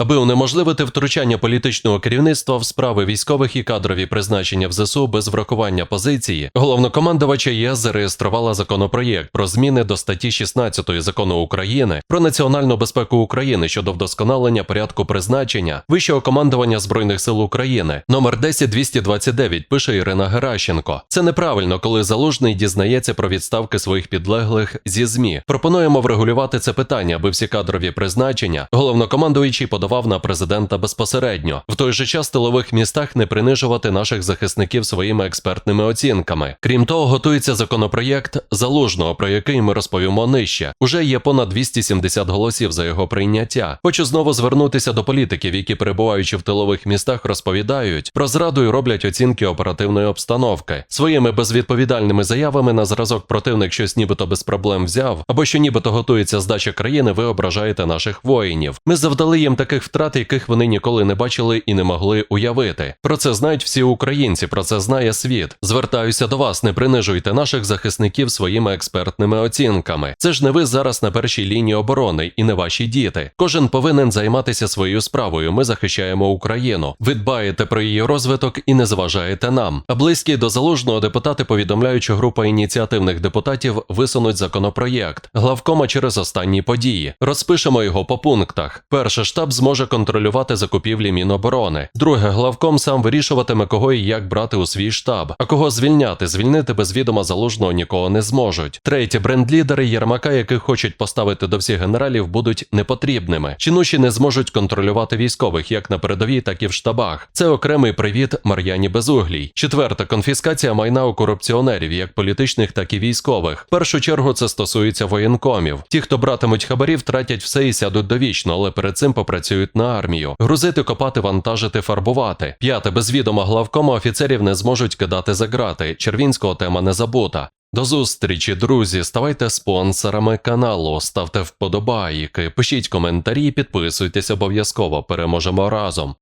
Аби унеможливити втручання політичного керівництва в справи військових і кадрові призначення в ЗСУ без врахування позиції, головнокомандувача ЄС зареєструвала законопроєкт про зміни до статті 16 закону України про національну безпеку України щодо вдосконалення порядку призначення вищого командування збройних сил України. Номер 10229 пише Ірина Геращенко. Це неправильно, коли залужний дізнається про відставки своїх підлеглих зі ЗМІ. Пропонуємо врегулювати це питання, аби всі кадрові призначення головнокомандуючий подавав на президента безпосередньо. В той же час в тилових містах не принижувати наших захисників своїми експертними оцінками. Крім того, готується законопроєкт залужного, про який ми розповімо нижче. Уже є понад 270 голосів за його прийняття. Хочу знову звернутися до політиків, які перебуваючи в тилових містах, розповідають про зраду і роблять оцінки оперативної обстановки. Своїми безвідповідальними заявами на зразок противник щось нібито без проблем взяв, або що нібито готується здача країни, ви ображаєте наших воїнів. Ми завдали їм таких втрат, яких вони ніколи не бачили і не могли уявити. Про це знають всі українці, про це знає світ. Звертаюся до вас, не принижуйте наших захисників своїми експертними оцінками. Це ж не ви зараз на першій лінії оборони і не ваші діти. Кожен повинен займатися своєю справою. Ми захищаємо Україну. Ви дбаєте про її розвиток і не зважаєте нам. А близькі до залужного депутати повідомляють, що група ініціативних депутатів висунуть законопроєкт главкома через останні події. Розпишемо його по пунктах. Перше штаб зможе контролювати закупівлі Міноборони. Друге, главком сам вирішуватиме, кого і як брати у свій штаб, а кого звільняти. Звільнити без відома залужного нікого не зможуть. Третє, бренд-лідери Єрмака, яких хочуть поставити до всіх генералів, будуть непотрібними. Чинуші не зможуть контролювати військових як на передовій, так і в штабах. Це окремий привіт Мар'яні Безуглій. Четверте, конфіскація майна у корупціонерів, як політичних, так і військових. В першу чергу це стосується воєнкомів. Ті, хто братимуть хабарів, втратять все і сядуть довічно, але перед цим попрацюють на армію. Грузити, копати, вантажити, фарбувати. П'яте, без відома главкома офіцерів не зможуть кидати за грати. Червінського тема не забута. До зустрічі, друзі. Ставайте спонсорами каналу, ставте вподобайки, пишіть коментарі, підписуйтесь обов'язково. Переможемо разом.